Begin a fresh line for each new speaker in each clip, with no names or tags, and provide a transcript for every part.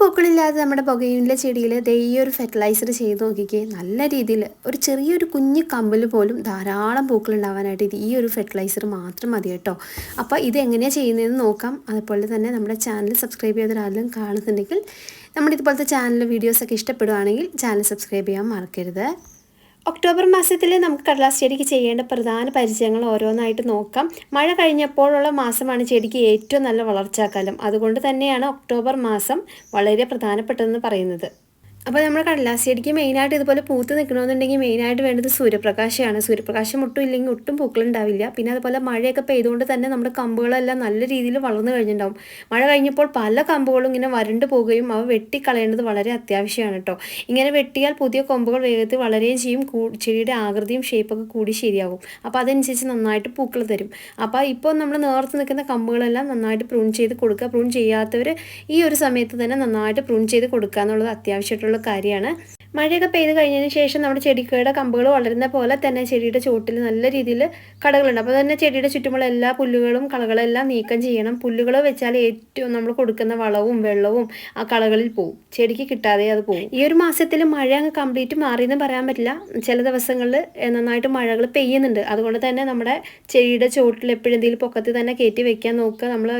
പൂക്കളില്ലാതെ നമ്മുടെ പുകയിലെ ചെടിയിൽ ദേ ഒരു ഫെർട്ടിലൈസർ ചെയ്ത് നോക്കിക്കേ നല്ല രീതിയിൽ ഒരു ചെറിയൊരു കുഞ്ഞു കമ്പിൽ പോലും ധാരാളം പൂക്കൾ ഉണ്ടാവാനായിട്ട് ഈ ഒരു ഫെർട്ടിലൈസർ മാത്രം മതി കേട്ടോ. അപ്പോൾ ഇത് എങ്ങനെയാണ് ചെയ്യുന്നതെന്ന് നോക്കാം. അതുപോലെ തന്നെ നമ്മുടെ ചാനൽ സബ്സ്ക്രൈബ് ചെയ്ത ഒരാളും കാണുന്നുണ്ടെങ്കിൽ നമ്മുടെ ഇതുപോലത്തെ ചാനൽ വീഡിയോസൊക്കെ ഇഷ്ടപ്പെടുകയാണെങ്കിൽ ചാനൽ സബ്സ്ക്രൈബ് ചെയ്യാൻ മറക്കരുത്. ഒക്ടോബർ മാസത്തിൽ നമുക്ക് കടലാസ് ചെടിക്ക് ചെയ്യേണ്ട പ്രധാന പരിചയങ്ങൾ ഓരോന്നായിട്ട് നോക്കാം. മഴ കഴിഞ്ഞപ്പോഴുള്ള മാസമാണ് ചെടിക്ക് ഏറ്റവും നല്ല വളർച്ചാക്കാലം. അതുകൊണ്ട് തന്നെയാണ് ഒക്ടോബർ മാസം വളരെ പ്രധാനപ്പെട്ടതെന്ന് പറയുന്നത്. അപ്പോൾ നമ്മൾ കടലാസിയടിക്ക് മെയിനായിട്ട് ഇതുപോലെ പൂത്ത് നിൽക്കണമെന്നുണ്ടെങ്കിൽ മെയിനായിട്ട് വേണ്ടത് സൂര്യപ്രകാശമാണ്. സൂര്യപ്രകാശം ഒട്ടും ഇല്ലെങ്കിൽ ഒട്ടും പൂക്കളുണ്ടാവില്ല. പിന്നെ അതുപോലെ മഴയൊക്കെ പെയ്തുകൊണ്ട് തന്നെ നമ്മുടെ കമ്പുകളെല്ലാം നല്ല രീതിയിൽ വളർന്നു കഴിഞ്ഞിട്ടുണ്ടാവും. മഴ കഴിഞ്ഞപ്പോൾ പല കമ്പുകളും ഇങ്ങനെ വരണ്ട് പോവുകയും അവ വെട്ടിക്കളയേണ്ടത് വളരെ അത്യാവശ്യമാണ് കേട്ടോ. ഇങ്ങനെ വെട്ടിയാൽ പുതിയ കൊമ്പുകൾ വേഗത്തിൽ വളരുകയും ചെയ്യും. ചെടിയുടെ ആകൃതിയും ഷേപ്പൊക്കെ കൂടി ശരിയാകും. അപ്പോൾ അതനുസരിച്ച് നന്നായിട്ട് പൂക്കൾ തരും. അപ്പോൾ ഇപ്പോൾ നമ്മൾ നേർത്ത് നിൽക്കുന്ന കമ്പുകളെല്ലാം നന്നായിട്ട് പ്രൂൺ ചെയ്ത് കൊടുക്കുക. പ്രൂൺ ചെയ്യാത്തവർ ഈ ഒരു സമയത്ത് തന്നെ നന്നായിട്ട് പ്രൂൺ ചെയ്ത് കൊടുക്കുക എന്നുള്ളത് അത്യാവശ്യമായിട്ടുള്ള കാര്യമാണ്. മഴയൊക്കെ പെയ്ത് കഴിഞ്ഞതിന് ശേഷം നമ്മുടെ ചെടിക്കയുടെ കമ്പുകൾ വളരുന്ന പോലെ തന്നെ ചെടിയുടെ ചുവട്ടിൽ നല്ല രീതിയിൽ കടകളുണ്ട്. അപ്പോൾ തന്നെ ചെടിയുടെ ചുറ്റുമുള്ള എല്ലാ പുല്ലുകളും കളകളെല്ലാം നീക്കം ചെയ്യണം. പുല്ലുകൾ വെച്ചാൽ ഏറ്റവും നമ്മൾ കൊടുക്കുന്ന വളവും വെള്ളവും ആ കളകളിൽ പോകും ചെടിക്ക് കിട്ടാതെ അത് പോകും ഈ ഒരു മാസത്തിൽ മഴ അങ്ങ് കംപ്ലീറ്റ് മാറിയെന്ന് പറയാൻ പറ്റില്ല. ചില ദിവസങ്ങളിൽ നന്നായിട്ട് മഴകൾ പെയ്യുന്നുണ്ട്. അതുകൊണ്ട് തന്നെ നമ്മുടെ ചെടിയുടെ ചുവട്ടിൽ എപ്പോഴും എന്തെങ്കിലും പൊക്കത്തിൽ തന്നെ കയറ്റി വെക്കാൻ നോക്കുക. നമ്മൾ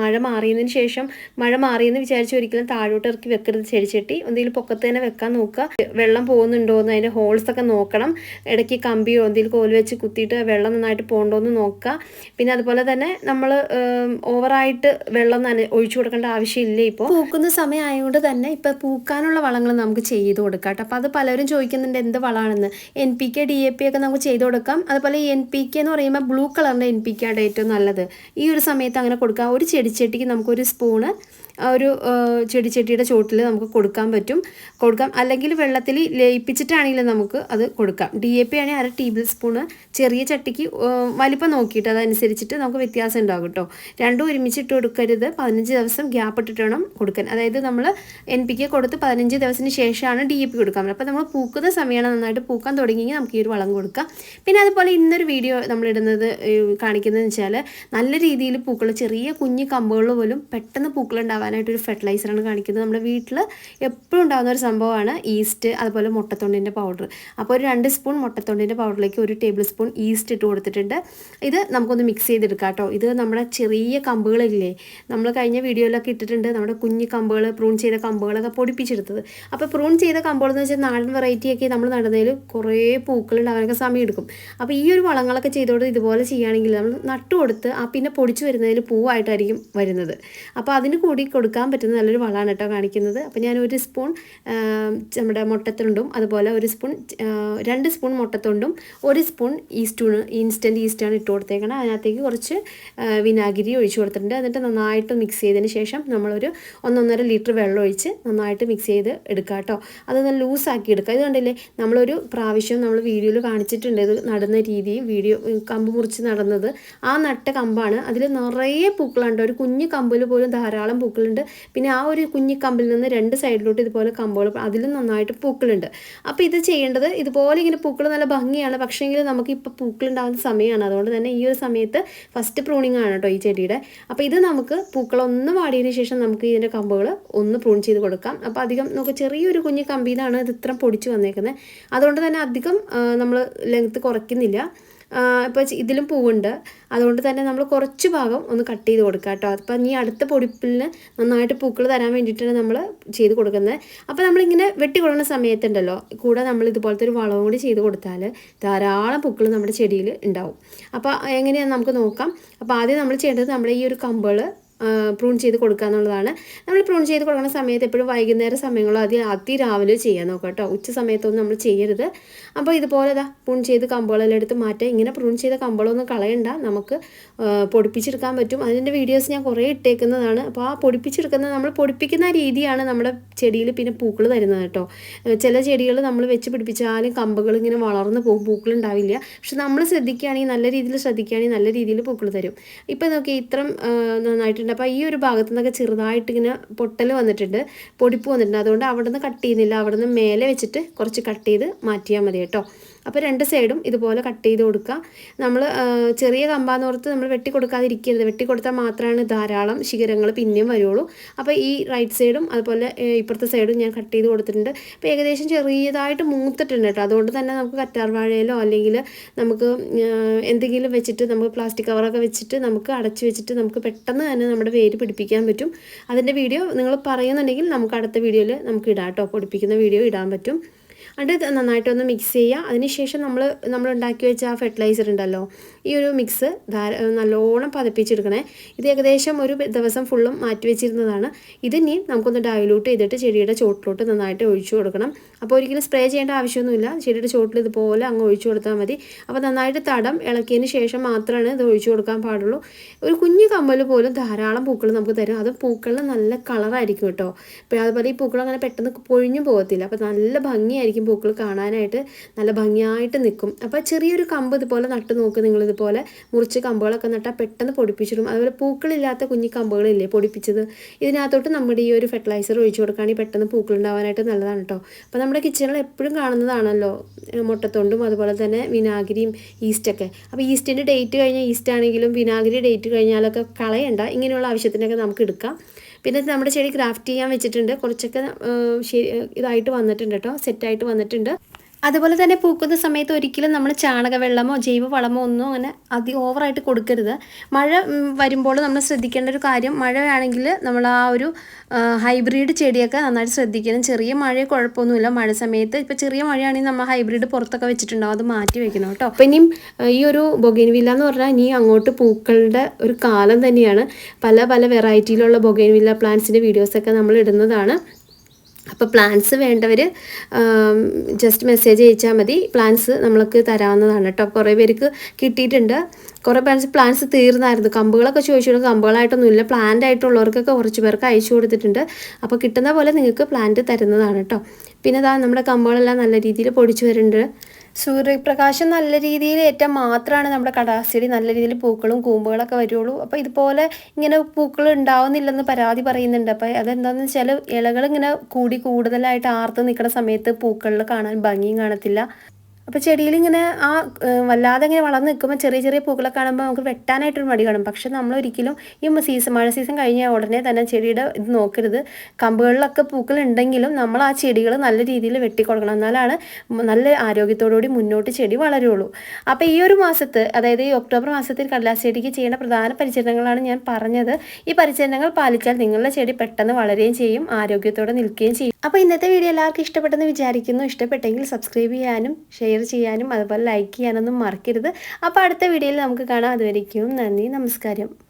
മഴ മാറിയതിന് ശേഷം മഴ മാറിയെന്ന് വിചാരിച്ച് ഒരിക്കലും താഴോട്ട് ഇറക്കി വെക്കരുത്. ചെടിച്ചട്ടി എന്തെങ്കിലും പൊക്കത്ത് തന്നെ വെക്കാൻ നോക്കുക. വെള്ളം പോകുന്നുണ്ടോ എന്ന് അതിന്റെ ഹോൾസ് ഒക്കെ നോക്കണം. ഇടയ്ക്ക് കമ്പിയോ എന്തെങ്കിലും കോൽ വെച്ച് കുത്തിയിട്ട് വെള്ളം നന്നായിട്ട് പോകണ്ടോ എന്ന് നോക്കുക. പിന്നെ അതുപോലെ തന്നെ നമ്മൾ ഓവറായിട്ട് വെള്ളം തന്നെ ഒഴിച്ചു കൊടുക്കേണ്ട ആവശ്യമില്ല ഇപ്പോൾ. പൂക്കുന്ന സമയമായതുകൊണ്ട് തന്നെ ഇപ്പോൾ പൂക്കാനുള്ള വളങ്ങൾ നമുക്ക് ചെയ്ത് കൊടുക്കാം കേട്ടോ. അപ്പോൾ അത് പലരും ചോദിക്കുന്നുണ്ട് എന്ത് വളമാണെന്ന്. N P K D A P ഒക്കെ നമുക്ക് ചെയ്ത് കൊടുക്കാം. അതുപോലെ എൻ പി കെ എന്ന് പറയുമ്പോൾ ബ്ലൂ കളറിന്റെ എൻ പി കെ ആണ് ഏറ്റവും നല്ലത്. ഈ ഒരു സമയത്ത് അങ്ങനെ കൊടുക്കാം. ഒരു ചെടിച്ചട്ടിക്ക് നമുക്കൊരു സ്പൂണ് ഒരു ചെടിച്ചട്ടിയുടെ ചോട്ടിൽ നമുക്ക് കൊടുക്കാൻ പറ്റും. കൊടുക്കാം. അല്ലെങ്കിൽ വെള്ളത്തിൽ ലയിപ്പിച്ചിട്ടാണെങ്കിലും നമുക്ക് അത് കൊടുക്കാം. ഡി എ പി ആണെങ്കിൽ അര ടേബിൾ സ്പൂണ് ചെറിയ ചട്ടിക്ക് വലിപ്പം നോക്കിയിട്ട് അതനുസരിച്ചിട്ട് നമുക്ക് വ്യത്യാസം ഉണ്ടാകും കേട്ടോ. രണ്ടും ഒരുമിച്ചിട്ട് കൊടുക്കരുത്. പതിനഞ്ച് ദിവസം ഗ്യാപ്പ് ഇട്ടിട്ട് വേണം കൊടുക്കാൻ. അതായത് നമ്മൾ എൻ പി കെ കൊടുത്ത് പതിനഞ്ച് ദിവസത്തിന് ശേഷമാണ് ഡി എ പി കൊടുക്കാൻ അപ്പോൾ നമ്മൾ പൂക്കുന്ന സമയമാണ് നന്നായിട്ട് പൂക്കാൻ തുടങ്ങിയെങ്കിൽ നമുക്ക് ഈ ഒരു വളം കൊടുക്കാം. പിന്നെ അതുപോലെ ഇന്നൊരു വീഡിയോ നമ്മളിടുന്നത് കാണിക്കുന്നതെന്ന് വെച്ചാൽ നല്ല രീതിയിൽ പൂക്കൾ ചെറിയ കുഞ്ഞ് കമ്പുകൾ പോലും പെട്ടെന്ന് പൂക്കൾ ഒരു ഫെർട്ടിലൈസറാണ് കാണിക്കുന്നത്. നമ്മുടെ വീട്ടിൽ എപ്പോഴും ഉണ്ടാകുന്ന ഒരു സംഭവമാണ് ഈസ്റ്റ് അതുപോലെ മുട്ടത്തൊണ്ടിന്റെ പൗഡർ അപ്പോൾ ഒരു രണ്ട് സ്പൂൺ മുട്ടത്തൊണ്ടിന്റെ പൗഡറിലേക്ക് ഒരു ടേബിൾ സ്പൂൺ ഈസ്റ്റ് ഇട്ട് കൊടുത്തിട്ടുണ്ട്. ഇത് നമുക്കൊന്ന് മിക്സ് ചെയ്തെടുക്കാം കേട്ടോ. ഇത് നമ്മുടെ ചെറിയ കമ്പുകളില്ലേ? നമ്മൾ കഴിഞ്ഞ വീഡിയോയിലൊക്കെ ഇട്ടിട്ടുണ്ട്. നമ്മുടെ കുഞ്ഞു കമ്പുകൾ പ്രൂൺ ചെയ്ത കമ്പുകളൊക്കെ പൊടിപ്പിച്ചെടുത്തത്. അപ്പോൾ പ്രൂൺ ചെയ്ത കമ്പുകൾ എന്ന് വെച്ചാൽ നാടൻ വെറൈറ്റിയൊക്കെ നമ്മൾ നടുന്നതിൽ കുറേ പൂക്കൾ ഉണ്ടാകാനൊക്കെ സമയം എടുക്കും. അപ്പോൾ ഈ ഒരു വളങ്ങളൊക്കെ ചെയ്തോട് ഇതുപോലെ ചെയ്യുകയാണെങ്കിൽ നമ്മൾ നട്ടു കൊടുത്ത് ആ പിന്നെ പൊടിച്ചു വരുന്നതിൽ പൂവായിട്ടായിരിക്കും വരുന്നത്. അപ്പോൾ അതിന് കൂടി കൊടുക്കാൻ പറ്റുന്ന നല്ലൊരു വളമാണ് കേട്ടോ കാണിക്കുന്നത്. അപ്പോൾ ഞാൻ ഒരു സ്പൂൺ നമ്മുടെ മുട്ടത്തുണ്ടും അതുപോലെ ഒരു സ്പൂൺ രണ്ട് സ്പൂൺ മുട്ടത്തുണ്ടും ഒരു സ്പൂൺ ഈസ്റ്റൂണ് ഇൻസ്റ്റന്റ് ഈസ്റ്റാണ് ഇട്ട് കൊടുത്തേക്കണം. അതിനകത്തേക്ക് കുറച്ച് വിനാഗിരി ഒഴിച്ചു കൊടുത്തിട്ടുണ്ട്. എന്നിട്ട് നന്നായിട്ട് മിക്സ് ചെയ്തതിന് ശേഷം നമ്മളൊരു ഒന്നൊന്നര ലിറ്റർ വെള്ളം ഒഴിച്ച് നന്നായിട്ട് മിക്സ് ചെയ്ത് എടുക്കുക കേട്ടോ അത് നല്ല ലൂസാക്കി എടുക്കുക ഇത് കണ്ടില്ലേ? നമ്മളൊരു പ്രാവശ്യം നമ്മൾ വീഡിയോയിൽ കാണിച്ചിട്ടുണ്ട്. ഇത് നടുന്ന രീതി വീഡിയോ കമ്പ് മുറിച്ച് നടന്നത്. ആ നട്ട കമ്പാണ്. അതിൽ നിറയെ പൂക്കളുണ്ട്. ഒരു കുഞ്ഞു കമ്പിൽ പോലും ധാരാളം പൂക്കളുണ്ട്. പിന്നെ ആ ഒരു കുഞ്ഞി കമ്പിൽ നിന്ന് രണ്ട് സൈഡിലോട്ട് ഇതുപോലെ കമ്പുകൾ അതിലും നന്നായിട്ട് പൂക്കളുണ്ട്. അപ്പോൾ ഇത് ചെയ്യേണ്ടത് ഇതുപോലെ ഇങ്ങനെ പൂക്കൾ നല്ല ഭംഗിയാണ്. പക്ഷേങ്കിൽ നമുക്ക് ഇപ്പോൾ പൂക്കളുണ്ടാകുന്ന സമയമാണ് അതുകൊണ്ട് തന്നെ ഈ ഒരു സമയത്ത് ഫസ്റ്റ് പ്രൂണിങ് ആണ് കേട്ടോ ഈ ചെടിയുടെ. അപ്പോൾ ഇത് നമുക്ക് പൂക്കളൊന്ന് വാടിയതിന് ശേഷം നമുക്ക് ഇതിന്റെ കമ്പുകൾ ഒന്ന് പ്രൂൺ ചെയ്ത് കൊടുക്കാം. അപ്പോൾ അധികം നമുക്ക് ചെറിയൊരു കുഞ്ഞു കമ്പിയിലാണ് ഇത് ഇത്ര പൊടിച്ച് വന്നേക്കുന്നത് അതുകൊണ്ട് തന്നെ അധികം നമ്മൾ ലെങ്ത്ത് കുറയ്ക്കുന്നില്ല. ഇപ്പോൾ ഇതിലും പൂവുണ്ട്. അതുകൊണ്ട് തന്നെ നമ്മൾ കുറച്ച് ഭാഗം ഒന്ന് കട്ട് ചെയ്ത് കൊടുക്കുക കേട്ടോ അപ്പോൾ ഇനി അടുത്ത പൊടിപ്പിലിന് നന്നായിട്ട് പൂക്കൾ തരാൻ വേണ്ടിയിട്ടാണ് നമ്മൾ ചെയ്ത് കൊടുക്കുന്നത്. അപ്പോൾ നമ്മളിങ്ങനെ വെട്ടി കൊടുക്കുന്ന സമയത്തുണ്ടല്ലോ കൂടെ നമ്മൾ ഇതുപോലത്തെ ഒരു വളവും കൂടി ചെയ്ത് കൊടുത്താൽ ധാരാളം പൂക്കൾ നമ്മുടെ ചെടിയിൽ ഉണ്ടാവും. അപ്പോൾ എങ്ങനെയാണെന്ന് നമുക്ക് നോക്കാം. അപ്പോൾ ആദ്യം നമ്മൾ ചെയ്യേണ്ടത് നമ്മൾ ഈ ഒരു കമ്പുകൾ പ്രൂൺ ചെയ്ത് കൊടുക്കുക എന്നുള്ളതാണ്. നമ്മൾ പ്രൂൺ ചെയ്ത് കൊടുക്കുന്ന സമയത്ത് എപ്പോഴും വൈകുന്നേര സമയങ്ങളോ അതി അതിരാവിലെ ചെയ്യാൻ നോക്കുക കേട്ടോ. ഉച്ച സമയത്തൊന്നും നമ്മൾ ചെയ്യരുത്. അപ്പോൾ ഇതുപോലെ ഇതാ പ്രൂൺ ചെയ്ത് കമ്പോളെല്ലാം എടുത്ത് മാറ്റുക ഇങ്ങനെ പ്രൂൺ ചെയ്ത കമ്പോളൊന്നും കളയണ്ട. നമുക്ക് പൊടിപ്പിച്ചെടുക്കാൻ പറ്റും. അതിന്റെ വീഡിയോസ് ഞാൻ കുറേ ഇട്ടേക്കുന്നതാണ്. അപ്പോൾ ആ പൊടിപ്പിച്ചെടുക്കുന്ന നമ്മൾ പൊടിപ്പിക്കുന്ന രീതിയാണ് നമ്മുടെ ചെടിയിൽ പിന്നെ പൂക്കൾ തരുന്നത് കേട്ടോ. ചില ചെടികൾ നമ്മൾ വെച്ച് പിടിപ്പിച്ചാലും കമ്പുകൾ ഇങ്ങനെ വളർന്നു പോകും. പൂക്കൾ ഉണ്ടാവില്ല. പക്ഷെ നമ്മൾ ശ്രദ്ധിക്കുകയാണെങ്കിൽ നല്ല രീതിയിൽ ശ്രദ്ധിക്കുകയാണെങ്കിൽ നല്ല രീതിയിൽ പൂക്കൾ തരും. ഇപ്പം നോക്കി ഇത്രയും നന്നായിട്ടുണ്ട്. അപ്പോൾ ഈ ഒരു ഭാഗത്തു നിന്നൊക്കെ ചെറുതായിട്ട് ഇങ്ങനെ പൊട്ടൽ വന്നിട്ടുണ്ട്. പൊടിപ്പ് വന്നിട്ടുണ്ട്. അതുകൊണ്ട് അവിടെ നിന്ന് കട്ട് ചെയ്യുന്നില്ല. അവിടെ നിന്ന് മേലെ വെച്ചിട്ട് കുറച്ച് കട്ട് ചെയ്ത് മാറ്റിയാൽ മതി കേട്ടോ. അപ്പോൾ രണ്ട് സൈഡും ഇതുപോലെ കട്ട് ചെയ്ത് കൊടുക്കുക. നമ്മൾ ചെറിയ കമ്പാന്നോർത്ത് നമ്മൾ വെട്ടി കൊടുക്കാതിരിക്കരുത്. വെട്ടി കൊടുത്താൽ മാത്രമാണ് ധാരാളം ശിഖരങ്ങൾ പിന്നെയും വരുള്ളൂ. അപ്പോൾ ഈ റൈറ്റ് സൈഡും അതുപോലെ ഇപ്പുറത്തെ സൈഡും ഞാൻ കട്ട് ചെയ്ത് കൊടുത്തിട്ടുണ്ട്. അപ്പോൾ ഏകദേശം ചെറിയതായിട്ട് മൂത്തിട്ടുണ്ട് കേട്ടോ. അതുകൊണ്ട് തന്നെ നമുക്ക് കറ്റാർ വാഴയിലോ അല്ലെങ്കിൽ നമുക്ക് എന്തെങ്കിലും വെച്ചിട്ട് നമുക്ക് പ്ലാസ്റ്റിക് കവറൊക്കെ വെച്ചിട്ട് നമുക്ക് അടച്ചു വെച്ചിട്ട് നമുക്ക് പെട്ടെന്ന് തന്നെ നമ്മുടെ വേര് പിടിപ്പിക്കാൻ പറ്റും. അതിന്റെ വീഡിയോ നിങ്ങൾ പറയുന്നുണ്ടെങ്കിൽ നമുക്ക് അടുത്ത വീഡിയോയിൽ നമുക്ക് ഇടാം കേട്ടോ. പൊടിപ്പിക്കുന്ന വീഡിയോ ഇടാൻ പറ്റും. അത് നന്നായിട്ടൊന്ന് മിക്സ് ചെയ്യുക. അതിനുശേഷം നമ്മൾ നമ്മൾ ഉണ്ടാക്കി വെച്ച ആ ഫെർട്ടിലൈസർ ഉണ്ടല്ലോ ഈ ഒരു മിക്സ് നല്ലോണം പതപ്പിച്ചെടുക്കണേ. ഇത് ഏകദേശം ഒരു ദിവസം ഫുള്ളും മാറ്റി വെച്ചിരുന്നതാണ്. ഇത് ഇനി നമുക്കൊന്ന് ഡയലൂട്ട് ചെയ്തിട്ട് ചെടിയുടെ ചോട്ടിലോട്ട് നന്നായിട്ട് ഒഴിച്ചു കൊടുക്കണം. അപ്പോൾ ഒരിക്കലും സ്പ്രേ ചെയ്യേണ്ട ആവശ്യമൊന്നുമില്ല. ചെടിയുടെ ചോട്ടിൽ ഇതുപോലെ അങ്ങ് ഒഴിച്ചു കൊടുത്താൽ മതി. അപ്പോൾ നന്നായിട്ട് തടം ഇളക്കിയതിന് ശേഷം മാത്രമാണ് ഇത് ഒഴിച്ചു കൊടുക്കാൻ പാടുള്ളൂ. ഒരു കുഞ്ഞു കമ്മൽ പോലും ധാരാളം പൂക്കൾ നമുക്ക് തരും. അത് പൂക്കളിൽ നല്ല കളറായിരിക്കും കേട്ടോ. അതുപോലെ ഈ പൂക്കൾ അങ്ങനെ പെട്ടെന്ന് പൊഴിഞ്ഞു പോകത്തില്ല. അപ്പോൾ നല്ല ഭംഗിയായിരിക്കും പൂക്കൾ കാണാനായിട്ട് നല്ല ഭംഗിയായിട്ട് നിൽക്കും. അപ്പോൾ ചെറിയൊരു കമ്പ് ഇതുപോലെ നട്ട് നോക്ക് നിങ്ങളിതുപോലെ മുറിച്ച് കമ്പുകളൊക്കെ നട്ടാൽ പെട്ടെന്ന് പൊടിപ്പിച്ചിടും. അതുപോലെ പൂക്കളില്ലാത്ത കുഞ്ഞി കമ്പുകളില്ലേ പൊടിപ്പിച്ചത്? ഇതിനകത്തോട്ട് നമ്മുടെ ഈ ഒരു ഫെർട്ടിലൈസർ ഒഴിച്ചു കൊടുക്കുകയാണെങ്കിൽ പെട്ടെന്ന് പൂക്കൾ ഉണ്ടാവാനായിട്ട് നല്ലതാണ് കേട്ടോ അപ്പോൾ നമ്മുടെ കിച്ചണിൽ എപ്പോഴും കാണുന്നതാണല്ലോ മുട്ടത്തൊണ്ടും അതുപോലെ തന്നെ വിനാഗിരിയും ഈസ്റ്റൊക്കെ അപ്പോൾ ഈസ്റ്റിന്റെ ഡേറ്റ് കഴിഞ്ഞാൽ ഈസ്റ്റ് ആണെങ്കിലും വിനാഗിരി ഡേറ്റ് കഴിഞ്ഞാലൊക്കെ കളയണ്ട. ഇങ്ങനെയുള്ള ആവശ്യത്തിനൊക്കെ നമുക്ക് എടുക്കാം. പിന്നെ നമ്മുടെ ചെടി ക്രാഫ്റ്റ് ചെയ്യാൻ വെച്ചിട്ടുണ്ട്. കുറച്ചൊക്കെ ഇതായിട്ട് വന്നിട്ടുണ്ട് കേട്ടോ. സെറ്റായിട്ട് വന്നിട്ടുണ്ട്. അതുപോലെ തന്നെ പൂക്കുന്ന സമയത്ത് ഒരിക്കലും നമ്മൾ ചാണകവെള്ളമോ ജൈവ വളമോ ഒന്നും അങ്ങനെ അതി ഓവറായിട്ട് കൊടുക്കരുത്. മഴ വരുമ്പോൾ നമ്മൾ ശ്രദ്ധിക്കേണ്ട ഒരു കാര്യം മഴയാണെങ്കിൽ നമ്മൾ ആ ഒരു ഹൈബ്രിഡ് ചെടിയൊക്കെ നന്നായിട്ട് ശ്രദ്ധിക്കണം. ചെറിയ മഴ കുഴപ്പമൊന്നുമില്ല. മഴ സമയത്ത് ഇപ്പോൾ ചെറിയ മഴയാണെങ്കിൽ നമ്മൾ ഹൈബ്രിഡ് പുറത്തൊക്കെ വെച്ചിട്ടുണ്ടാവും. അത് മാറ്റി വെക്കണം കേട്ടോ. അപ്പം ഇനിയും ഈ ഒരു ബൊഗൈൻവില്ല എന്ന് പറഞ്ഞാൽ ഇനി അങ്ങോട്ട് പൂക്കളുടെ ഒരു കാലം തന്നെയാണ്. പല പല വെറൈറ്റിയിലുള്ള ബൊഗൈൻവില്ല പ്ലാന്റ്സിന്റെ വീഡിയോസൊക്കെ നമ്മൾ ഇടുന്നതാണ്. അപ്പോൾ പ്ലാൻസ് വേണ്ടവർ ജസ്റ്റ് മെസ്സേജ് അയച്ചാൽ മതി. പ്ലാൻസ് നമ്മൾക്ക് തരാവുന്നതാണ് കേട്ടോ കുറേ പേർക്ക് കിട്ടിയിട്ടുണ്ട്. കുറേ പേർക്ക് പ്ലാന്റ്സ് തീർന്നായിരുന്നു. കമ്പുകളൊക്കെ ചോദിച്ചിട്ട് കമ്പുകളായിട്ടൊന്നുമില്ല പ്ലാന്റ് ആയിട്ടുള്ളവർക്കൊക്കെ കുറച്ച് പേർക്ക് അയച്ചു കൊടുത്തിട്ടുണ്ട്. അപ്പോൾ കിട്ടുന്ന പോലെ നിങ്ങൾക്ക് പ്ലാന്റ് തരുന്നതാണ് കേട്ടോ പിന്നെ ഇതാ നമ്മുടെ കമ്പുകളെല്ലാം നല്ല രീതിയിൽ പൊടിച്ചു വരുന്നുണ്ട്. സൂര്യപ്രകാശം നല്ല രീതിയിൽ ഏറ്റാൽ മാത്രമാണ് നമ്മുടെ കടാസിടി നല്ല രീതിയിൽ പൂക്കളും കൂമ്പുകളൊക്കെ വരുള്ളൂ. അപ്പോൾ ഇതുപോലെ ഇങ്ങനെ പൂക്കൾ ഉണ്ടാവുന്നില്ലെന്ന് പരാതി പറയുന്നുണ്ട്. അപ്പോൾ അതെന്താണെന്ന് വെച്ചാൽ ഇലകൾ ഇങ്ങനെ കൂടി കൂടുതലായിട്ട് ആർത്ത് നിൽക്കുന്ന സമയത്ത് പൂക്കളിൽ കാണാൻ ഭംഗിയും കാണത്തില്ല. അപ്പോൾ ചെടിയിൽ ഇങ്ങനെ ആ വല്ലാതെ ഇങ്ങനെ വളർന്ന് നിൽക്കുമ്പോൾ ചെറിയ ചെറിയ പൂക്കളെ കാണുമ്പോൾ നമുക്ക് വെട്ടാനായിട്ടൊരു മടി കാണും. പക്ഷെ നമ്മൾ ഒരിക്കലും ഈ സീസൺ മഴ സീസൺ കഴിഞ്ഞ ഉടനെ തന്നെ ചെടിയുടെ ഇത് നോക്കരുത്. കമ്പുകളിലൊക്കെ പൂക്കൾ ഉണ്ടെങ്കിലും നമ്മൾ ആ ചെടികൾ നല്ല രീതിയിൽ വെട്ടിക്കൊടുക്കണം. എന്നാലാണ് നല്ല ആരോഗ്യത്തോടുകൂടി മുന്നോട്ട് ചെടി വളരുള്ളൂ. അപ്പോൾ ഈ ഒരു മാസത്ത് അതായത് ഈ ഒക്ടോബർ മാസത്തിൽ കടലാസ് ചെടിക്ക് ചെയ്യേണ്ട പ്രധാന പരിചരണങ്ങളാണ് ഞാൻ പറഞ്ഞത്. ഈ പരിചരണങ്ങൾ പാലിച്ചാൽ നിങ്ങളുടെ ചെടി പെട്ടെന്ന് വളരുകയും ചെയ്യും ആരോഗ്യത്തോടെ നിൽക്കുകയും ചെയ്യും. അപ്പോൾ ഇന്നത്തെ വീഡിയോ എല്ലാവർക്കും ഇഷ്ടപ്പെട്ടെന്ന് വിചാരിക്കുന്നു. ഇഷ്ടപ്പെട്ടെങ്കിൽ സബ്സ്ക്രൈബ് ചെയ്യാനും ചെയ്യാനും അതുപോലെ ലൈക്ക് ചെയ്യാനൊന്നും മറക്കരുത്. അപ്പോൾ അടുത്ത വീഡിയോയിൽ നമുക്ക് കാണാം. അതുവരെയ്ക്കും നന്ദി നമസ്കാരം.